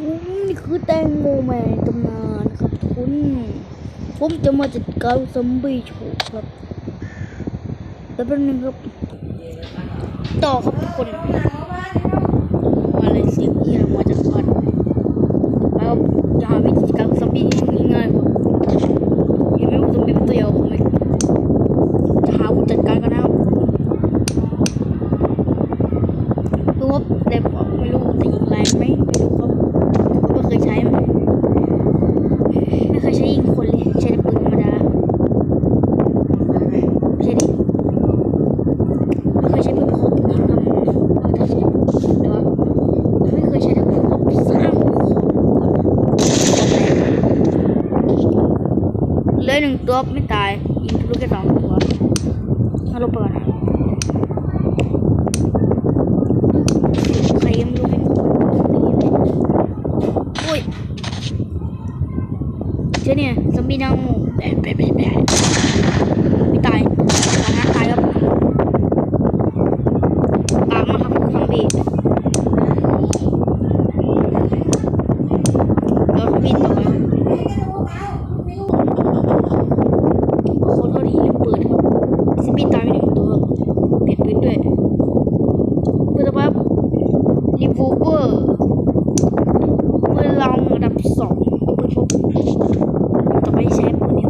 คุณนี่คือแตงโมแมนตำนานครับทุกคนผมจะมาจัดการซอมบี้โฉบครับแล้วเป็นนึงครับ ต่อครับทุกคนมาเลยเสียงที่เรามาจากบ้านแล้วอย่าหาวิธีการซอมบี้ที่ง่ายกว่าเห็นไหมว่าซอมบี้เป็นตัวเดียวผมไหมจะหาวิธีจัดการกันนะครับดูว่าแต่บอกไม่รู้จะยิงแรงไหมไม่รู้ครับไม่เคยใช้มันไม่เคยใช้ยิงคนเลยใช้แต่ปืนธรรมดาไม่ใช่ดิ ไม่เคยใช้ปืนพกยิงครับเอาแต่ใช้แต่ว่าไม่เคยใช้แต่ปืนพกสร้างเหลยหนึ่งตัวไม่ตายยิงทะลุแค่สองตัวเอาลงไปก่อนใครยังรู้เป็นโอ้ยเจ้าเนี่ยซอมบี้น่าแบะแบะแบะแบะ รีฟูเวอร์ปืนเราระดับสองปืนพกจะไม่ใช้ปืนนี้